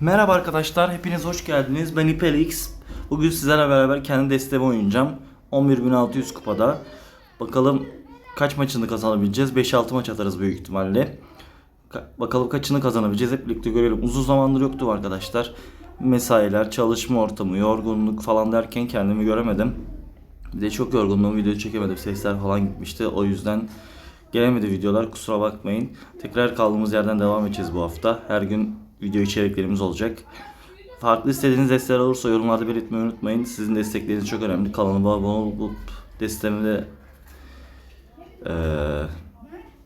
Merhaba arkadaşlar, hepiniz hoş geldiniz. Ben İpelix. Bugün sizlerle beraber kendi destemi oynayacağım. 11.600 kupada. Bakalım kaç maçını kazanabileceğiz. 5-6 maç atarız büyük ihtimalle. Ka- bakalım kaçını kazanabileceğiz. Hep birlikte görelim. Uzun zamandır yoktu arkadaşlar. Mesailer, çalışma ortamı, yorgunluk falan derken kendimi göremedim. Bir de çok yorgunluğum video çekemedim. Sesler falan gitmişti. O yüzden gelemedi videolar. Kusura bakmayın. Tekrar kaldığımız yerden devam edeceğiz bu hafta. Her gün video içeriklerimiz olacak. Farklı istediğiniz desteğler olursa yorumlarda belirtmeyi unutmayın. Sizin destekleriniz çok önemli. Kanalıma abone olup destemi de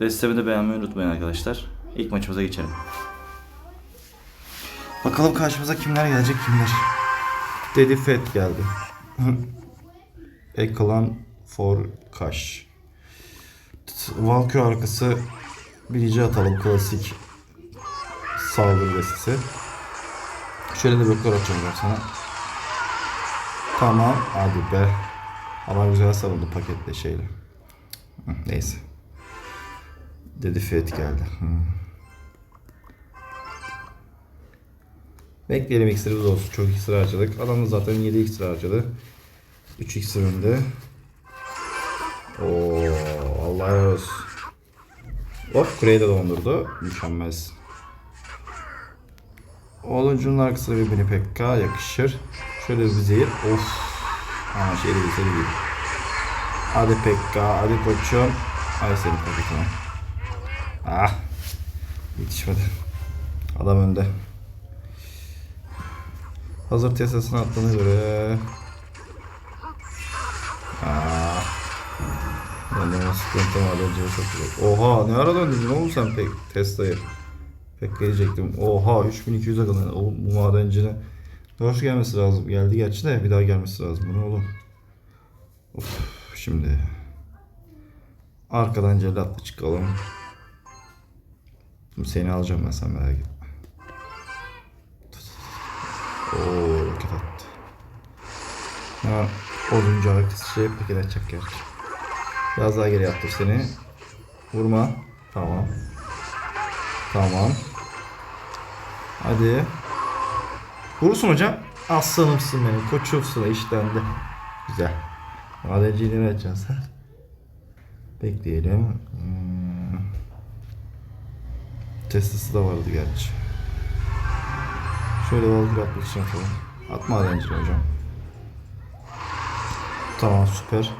destemi de beğenmeyi unutmayın arkadaşlar. İlk maçımıza geçelim. Bakalım karşımıza kimler gelecek kimler. Dedi Fett geldi. Eklan for Kaş. Valkyrie arkası bilici atalım klasik saldırı destesi. Şöyle de bloklar açacağım sana. Tamam hadi be. Ama güzel savundu paketle şeyle. Neyse. Dedi Fett geldi. Hı. Bekleyelim iksirimiz olsun. Çok iksir harcadık. Adam da zaten 7 iksir harcadı. 3 iksir önde. Oo, Allah razı olsun. Hop kuleyi de dondurdu. Mükemmel. Oğluncunun arkasında bir mini pekka yakışır. Şöyle bir zehir. Of. Ha şey değil, seni değil. Hadi pekka, hadi koçum. Ay senin paketine. Ah. Yetişmedi. Adam önde. Hazır testasını attığına göre Aa, ben de sıkıntı var. Oha ne ara döndün oğlum sen pek testayı? Pek gelecektim. Oha 3200'e kadar. O, bu madencine hoş gelmesi lazım. Geldi gerçi de bir daha gelmesi lazım. Bu ne oğlum? Of, şimdi arkadan cellatla çıkalım. Şimdi seni alacağım ben sen merak etme. Oo roket attı. Ha, oduncu arkası şey paket açacak gerçi. Biraz daha geri yaptır seni. Vurma. Tamam. Tamam. Hadi. Vurursun hocam. Aslanımsın benim. Koçumsun işlendi. Güzel. Madenciyi ne açacağız? Bekleyelim. Hmm. Testisi de vardı gerçi. Şöyle balık atmak için atalım. Atma madenciyi hocam. Tamam süper.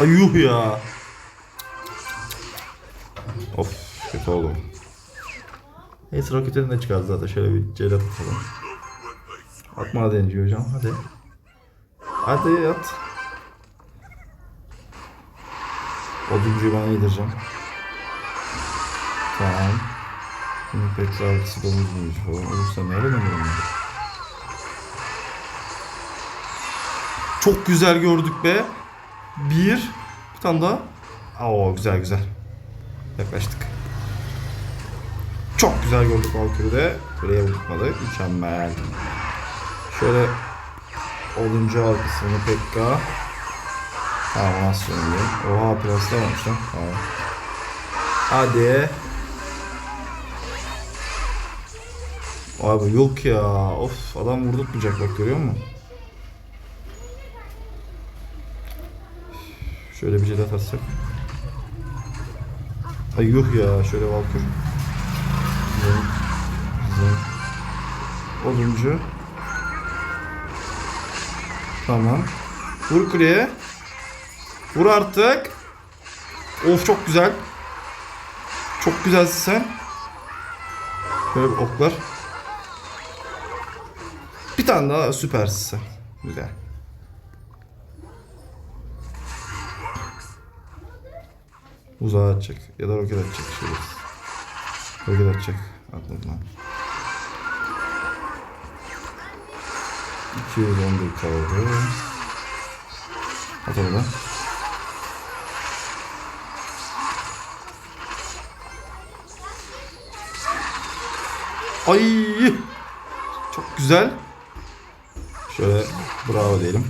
Ay ya. Kötü oldu. Neyse roketini de çıkardı zaten. Şöyle bir celat atalım. Atma madenciyi hocam hadi. Hadi at. Oduncuyu bana yedireceğim. Tamam. Şimdi pek arkası domuz muymuş falan olursa nereden olurum Çok güzel gördük be. Bir. Bir tane daha. Oo güzel güzel. Yaklaştık. Çok güzel gördük Valkyrie'de. Buraya vurmadı. Mükemmel. Şöyle olunca arkasını Pekka. Tamam az sonra. Oha plaslamamış lan. Tamam. Hadi. Abi yok ya. Of adam vurdurtmayacak bak görüyor musun? Şöyle bir jelat atsak. Ay yuh ya şöyle Valkür. Zın. Zın. Oduncu. Tamam. Vur kuleye. Vur artık. Of çok güzel. Çok güzelsin sen. Şöyle bir oklar. Bir tane daha süpersin sen. Güzel. Uzağa atacak. Ya da roket atacak. Şöyle. Roket atacak. Atladım lan. 211 kaldı. At onu da. Ay! Çok güzel. Şöyle bravo diyelim.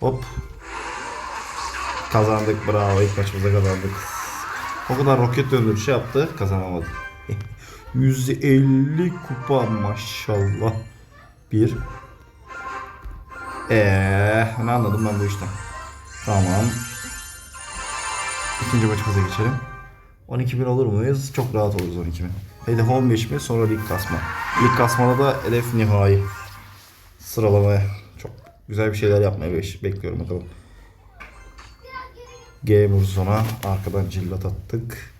Hop. Kazandık bravo ilk maçımızda kazandık. O kadar roket döndürüşü yaptı kazanamadık. 150 kupa maşallah. Bir. Eee ne anladım ben bu işten. Tamam. İkinci maçımıza geçelim. 12 bin olur muyuz? Çok rahat oluruz 12 bin. Hedef 15 bin sonra lig kasma. Lig kasmada da hedef nihai. Sıralamaya. Çok güzel bir şeyler yapmayı beş- bekliyorum bakalım. G Murzon'a arkadan cillat attık.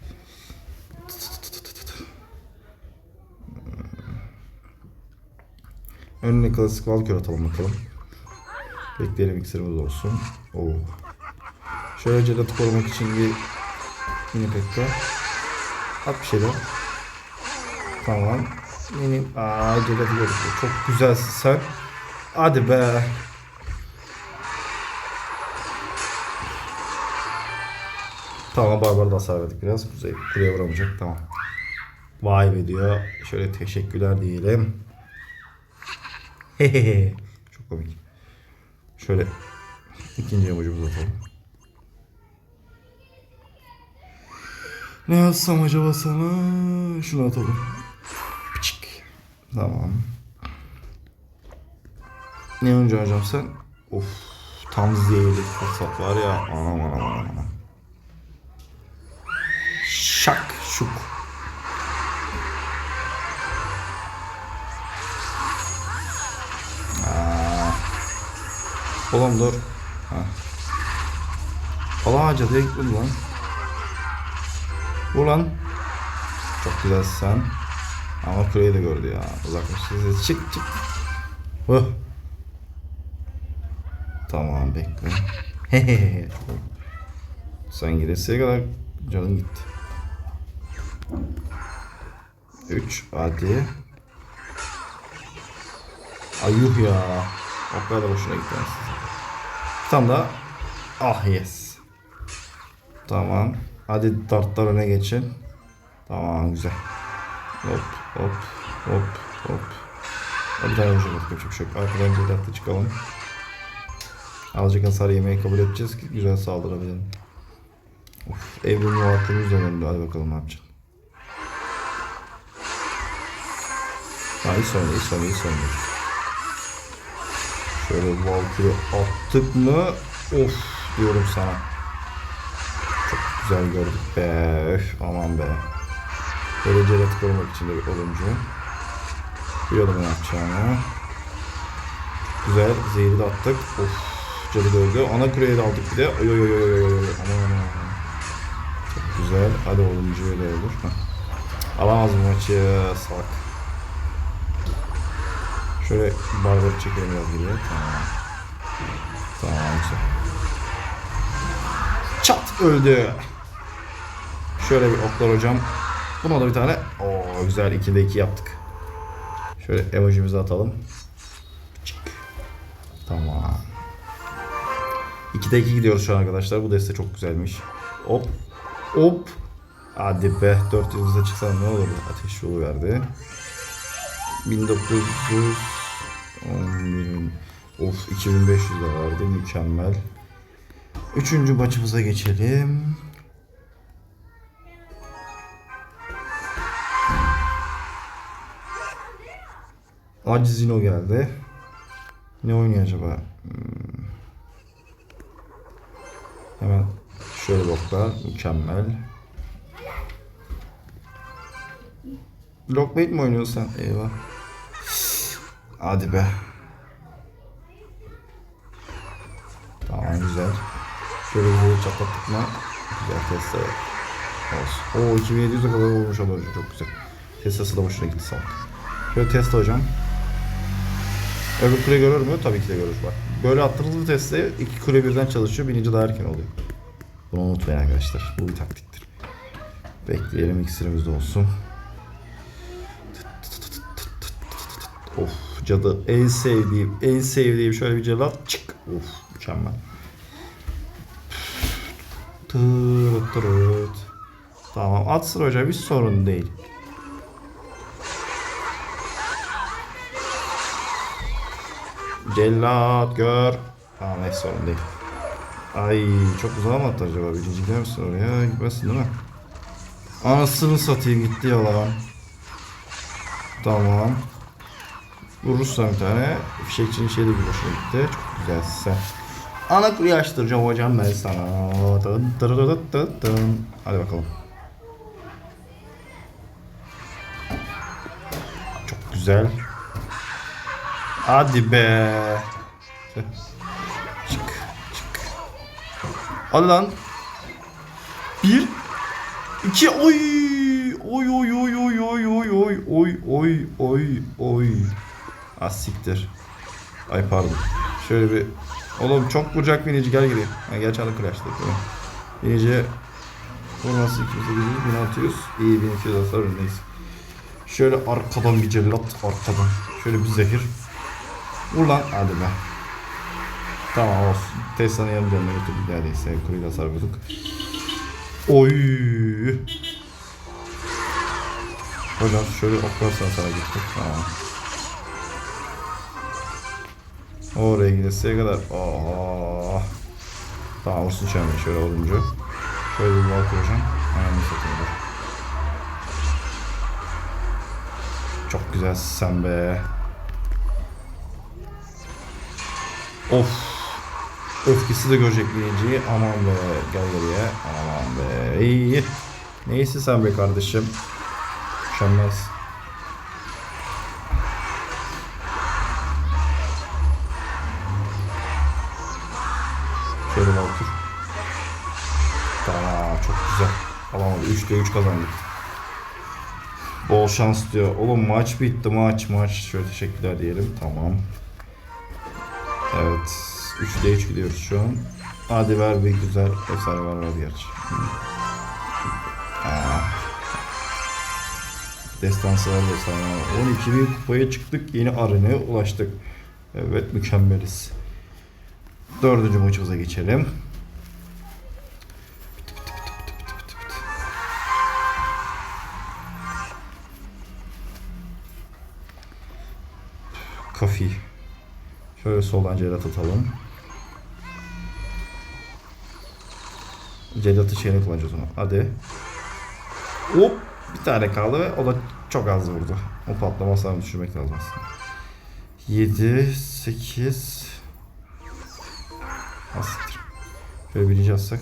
Önüne klasik Valkür atalım bakalım. Bekleyelim iksirimiz olsun. Oo. Şöyle celatı korumak için bir mini pekka. At bir şeyler. Tamam. Mini... Aa celatı gördük. Çok güzelsin sen. Hadi be. Tamam Barbar'a da hasar verdik biraz. Kuzey kuleye vuramayacak. Tamam. Vay be diyor. Şöyle teşekkürler diyelim. Çok komik. Şöyle ikinci emojimuzu atalım. Ne yazsam acaba sana? Şunu atalım. Pıçık. Tamam. Ne oynayacaksın hocam sen? Of. Tam zehirli fırsat var ya. Anam anam anam. Şak şuk. Oğlum dur. Ha. Allah cadıya gitmedi lan. Ulan. Çok güzel sen. Ama kuleyi de gördü ya. Uzaklaştı. Çık çık. Huh. Tamam bekle. Sen gidesiye kadar canın gitti. 3 hadi. Ayuh ya. O kadar da boşuna gitti. Bir tane daha. Ah yes. Tamam. Hadi dartlar öne geçin. Tamam güzel. Hop hop hop hop. Bir tane vuracak başka bir şey yok. Arkadan cedatla çıkalım. Azıcık hasar yemeyi kabul edeceğiz ki güzel saldırabilelim. Of, evrim muhakkımız önemli. Hadi bakalım ne yapacaksın. Ha iyi sonra iyi sonra iyi sonra. Şöyle Valkyrie attık mı? Of diyorum sana. Çok güzel gördük be. Öf, aman be. Böyle celat korumak için de bir olunca. Biliyordum ne yapacağını. Güzel. Zehri de attık. Of. Cadı da öldü. Ana kureyi de aldık bir de. Oy oy oy oy oy. Aman aman. Çok güzel. Hadi olunca öyle olur. Alamaz bu maçı. Salak. Şöyle barbarı çekelim biraz geriye. Tamam. Tamam güzel. Çat öldü. Şöyle bir oklar hocam. Buna da bir tane. Oo güzel 2'de 2 yaptık. Şöyle emojimizi atalım. Çık. Tamam. 2'de 2 gidiyoruz şu an arkadaşlar. Bu deste çok güzelmiş. Hop. Hop. Hadi be. 4 yıldızda çıksan ne olur? Ateş yolu verdi. 1911 Of 2500 de vardı mükemmel. Üçüncü maçımıza geçelim. Acizino geldi. Ne oynuyor acaba? Hmm. Hemen şöyle baklar. Mükemmel. Lockbait mi oynuyorsun sen? Eyvah. Hadi be. Tamam güzel. Şöyle bir çatlattık mı? Güzel Tesla olsun. Oo 2700'e kadar olmuş ama çok güzel. Tesla'sı da boşuna gitti sağ ol. Şöyle Tesla hocam. Öbür kule görür mü? Tabii ki de görür bak. Böyle attığınız bir Tesla'ya iki kule birden çalışıyor. Birinci daha erken oluyor. Bunu unutmayın arkadaşlar. Bu bir taktiktir. Bekleyelim iksirimiz de olsun. Cadı en sevdiğim en sevdiğim şöyle bir celat çık. Of mükemmel. Tırıt tırıt. Tamam at sıra hocam hiç sorun değil. Cellat gör. Tamam hiç sorun değil. Ay çok uzağa mı attı acaba? Birinci gider misin oraya? Gitmezsin değil mi? Anasını satayım gitti yalan. Tamam. Vurursan bir tane. Fişekçinin şeyi de bir hoşuna gitti. Çok güzel sen. Ana kuruyu açtıracağım hocam ben sana. Dın dın dın dın dın. Hadi bakalım. Çok güzel. Hadi be. Çık çık. Hadi lan. Bir. iki. Oy oy oy oy oy oy oy oy oy oy oy. Az siktir. Ay pardon. Şöyle bir Oğlum çok vuracak binici gel geri. Ha, gel çalı kıraçtı. Tamam. Binici vurması 2800 1600 iyi 1200 hasar öndeyiz. Şöyle arkadan bir cellat arkadan. Şöyle bir zehir. Vur lan hadi be. Tamam olsun. Tesla'nın yarım canına götürdük neredeyse. Kuruyu vurduk. Oy. Hocam şöyle oklarsan sana gittik. Tamam. Oraya gidesiye kadar. Oha. Tamam olsun çember şöyle olunca. Şöyle bir bal koyacağım. Aynen satayım dur. Çok güzel sen be. Of. Öfkesi de görecek birinciyi. Aman be. Gel geriye. Aman be. İyi. Neyse sen be kardeşim. Mükemmel. 3'te 3 kazandık. Bol şans diyor. Oğlum maç bitti maç maç. Şöyle teşekkürler diyelim. Tamam. Evet. 3'te 3 gidiyoruz şu an. Hadi ver bir güzel. Efsane var var gerçi. Ah. Destansı var efsane var. 12 bin kupaya çıktık. Yeni arenaya ulaştık. Evet mükemmeliz. Dördüncü maçımıza geçelim. Kafi. Şöyle soldan celat atalım. Celat'ı şeyini kullanacağız onu. Hadi. Hop. Bir tane kaldı ve o da çok az vurdu. O patlama hasarını düşürmek lazım aslında. 7, 8, Asiktir. Şöyle birinci atsak.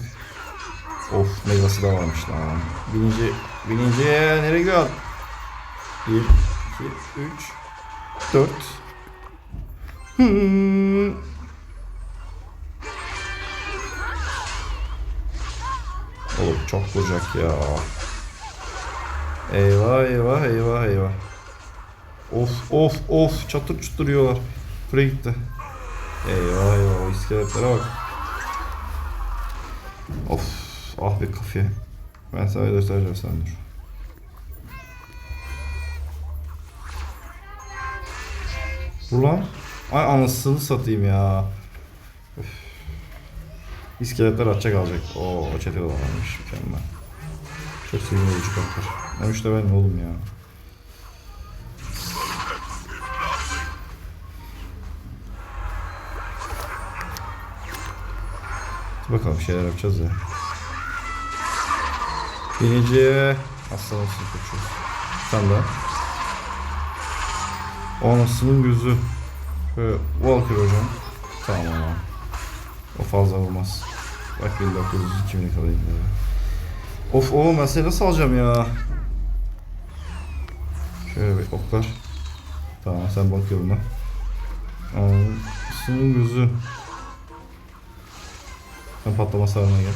Of meyvası da varmış lan. Birinci, birinci nereye gidiyor? 1, 2, 3, 4. Hmm. Oğlum çok vuracak ya. Eyvah eyvah eyvah eyvah. Of of of çatır çuturuyorlar. Buraya gitti. Eyvah eyvah o iskeletlere bak. Of ah be kafiye. Ben sana göstereceğim sen dur. Vur lan. Ay anasını satayım ya. Üf. İskeletler atacak alacak. Oo o çete de varmış mükemmel. Çok sevimli uçuk atlar. Ne işte ben oğlum ya. Bakalım bir şeyler yapacağız ya. Birinci aslan olsun koçum. Sen de. Anasının gözü. Şöyle Walker hocam. Tamam ama. O fazla olmaz. Bak 1900 2000'e kadar indi. Of ben seni nasıl alacağım ya? Şöyle bir oklar. Tamam sen bak yoluna. Anasının gözü. Sen patlama sağına gel.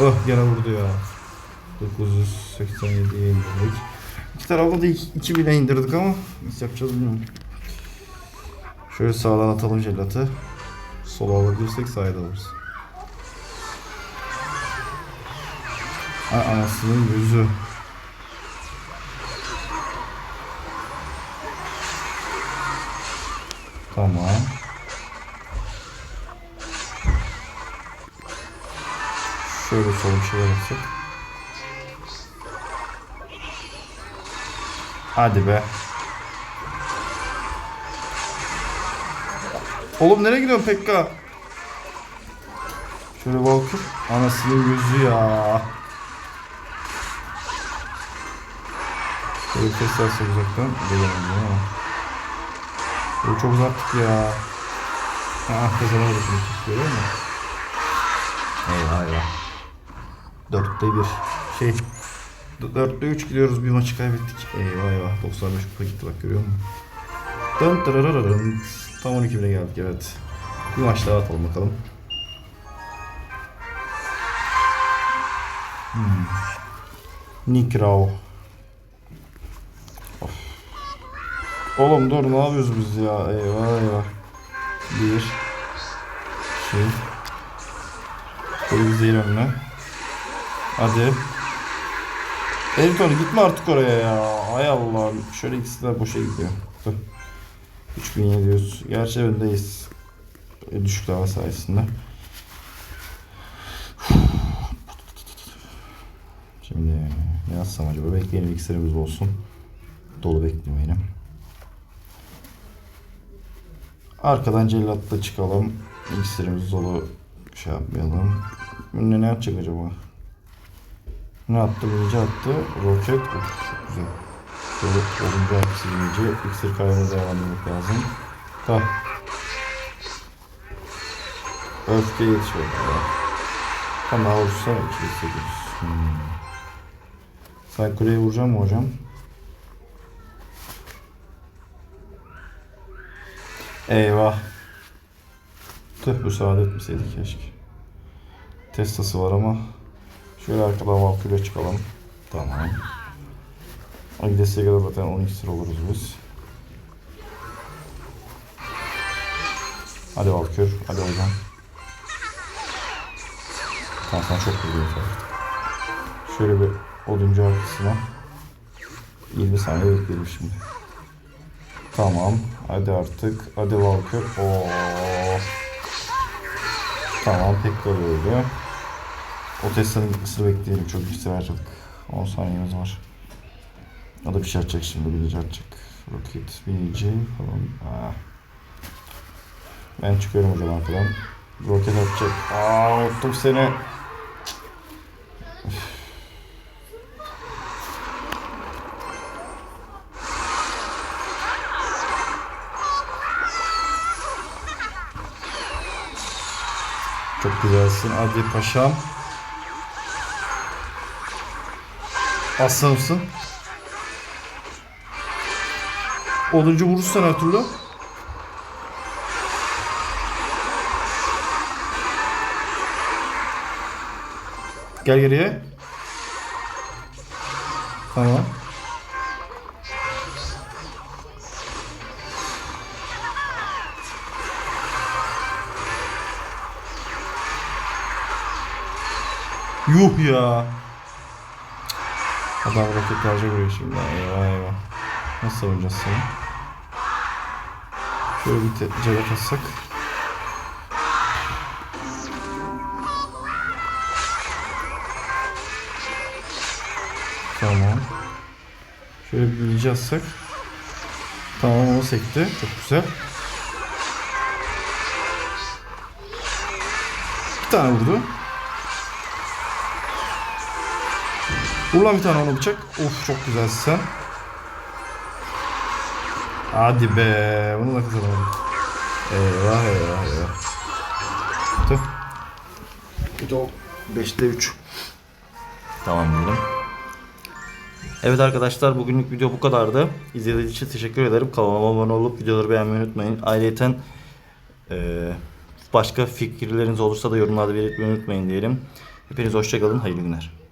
Oh gene vurdu ya. 987'ye indirdik. İki tarafta da 2000'e indirdik ama nasıl yapacağız bilmiyorum. Şöyle sağdan atalım jelatı. Sola alabilirsek sağda alırız. Ay anasının yüzü. Tamam. Şöyle soru bir şeyler yapsak. Hadi be. Oğlum nereye gidiyorsun Pekka? Şöyle Valkür. Anasının gözü ya. Test alsak uzaktan. Gelemedim ama. Bu çok uzattık ya. Ah kazanamadık şimdi. Görüyor musun? Eyvah eyvah. Dörtte bir. Şey. Dörtte üç gidiyoruz bir maçı kaybettik. Eyvah eyvah. 95 kupa gitti bak görüyor musun? Dın tırırırırın. Tam 12 bine geldik evet. Bir maç daha atalım bakalım. Hmm. Nick Rao. Of. Oğlum dur ne yapıyoruz biz ya? Eyvah eyvah. Bir. Şey. Bir zehir önüne. Hadi. Elton gitme artık oraya ya. Hay Allah'ım. Şöyle ikisi de boşa gidiyor. Dur. 3700. Gerçi öndeyiz. E, Düşük hava sayesinde. Şimdi ne yazsam acaba? Bekleyelim iksirimiz olsun. Dolu beklemeyelim. Arkadan cellatla çıkalım. İksirimiz dolu şey yapmayalım. Önüne ne atacak acaba? Ne attı? Birinci attı. Roket. Of, çok güzel. Şöyle olunca hepsi birinci. İksir kaybına devam etmek lazım. Tamam. Öfke yetişiyor. Ya. Tamam olursa 2 Hmm. Sen kuleye vuracağım mı hocam? Eyvah. Tüh müsaade etmeseydik keşke. Testası var ama. Şöyle arkadan Valkyrie çıkalım. Tamam. Agidesi'ye kadar zaten 12 sıra oluruz biz. Hadi Valkyrie. Hadi hocam. Tamam sen çok vuruyorsun. Şöyle bir oduncu arkasına 20 saniye bekleyelim şimdi. Tamam. Hadi artık. Hadi Valkür. Oo. Tamam de öyle. O testlerin gitmesini bekleyelim. Çok bir harcadık. 10 saniyemiz var. O da bir şey atacak şimdi. Binici atacak. Roket, binici falan. Ah. Ben çıkıyorum hocam arkadan. Roket atacak. Aa unuttum seni. Çok güzelsin. Hadi paşam. Aslanımsın. Olunca vurursan her türlü. Gel geriye. Tamam. Yuh ya. Adam roket harca vuruyor şimdi. Eyvah eyvah. Nasıl savunacağız seni? Şöyle bir cevap atsak. Tamam. Şöyle bir bilgi atsak. Tamam onu sekti. Çok güzel. Bir tane vurdu. Vur bir tane ona bıçak. Of çok güzelsin sen. Hadi be. Bunu da kazanamadım. Eyvah eyvah eyvah. Tüh. Kötü oldu. 5'te 3. Tamam diyelim. Evet arkadaşlar bugünlük video bu kadardı. İzlediğiniz için teşekkür ederim. Kanalıma abone olup videoları beğenmeyi unutmayın. Ayrıca eee, başka fikirleriniz olursa da yorumlarda belirtmeyi unutmayın diyelim. Hepiniz hoşçakalın. Hayırlı günler.